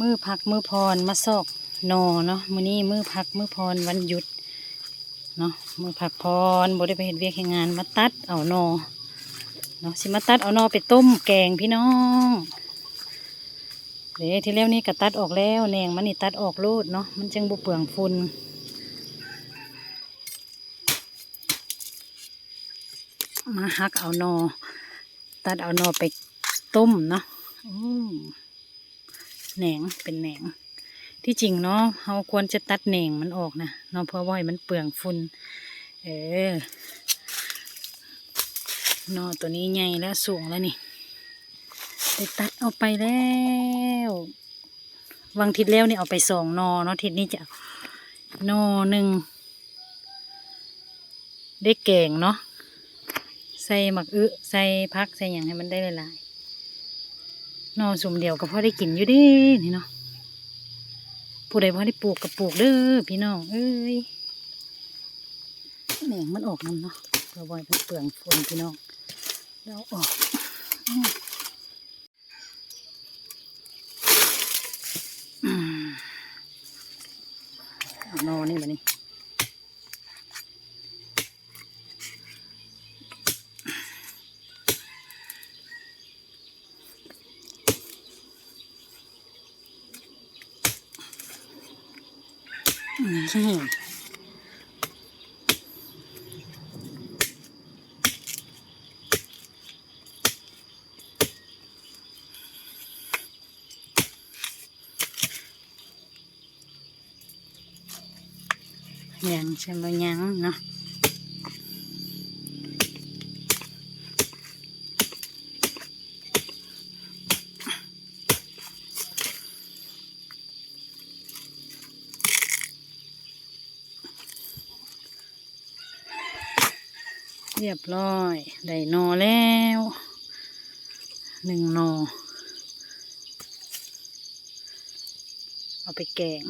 มือพักมือพรมาซอกนอเนาะมื้อนี้มือพักมือพรวันหยุดเนาะมือพักพรบ่ได้ไปเฮ็ดเวียกเฮ็ดงานมาตัดเอานอเนาะสิมาตัดเอานอไปต้มแกงพี่น้องเดี๋ยวที่แล้วนี่ก็ตัดออกแล้วแนงมันนี่ตัดออกโลดเนาะมันจึงบ่เปลืองฝุ่นมาหักเอานอ ตัดเอานอไปต้มเนาะอืม แหนงเป็นแหนง ที่จริงเนาะเราควรจะตัดแหนงมันออกนะเนาะเพราะว่ามันเปลืองฝุ่นเออเนอตัวนี้ใหญ่แล้วสูงแล้วนี่ได้ตัดเอาไปแล้ววางทิศแล้วนี่เอาไปสองนอเนาะทิศนี้จะนอหนึ่งได้แกงเนาะใส่หมักอึใส่พักใส่อย่างให้มันได้หลาย นอสุ่มเดียวก็พอได้กินอยู่ด้นี่เนาะผู้ใดพอได้ปลูกกับปลูกเด้อพี่น้องเอ้ยแหนงมันออกน้ำเนาะเพื่อบ่อยมันเปลืองฝนพี่น้องแล้วออกอืมอืมเอานนี่มานี่ย ใช่ไหม เรียบร้อย ได้นอแล้วหนึ่งนอ เอาไปแกง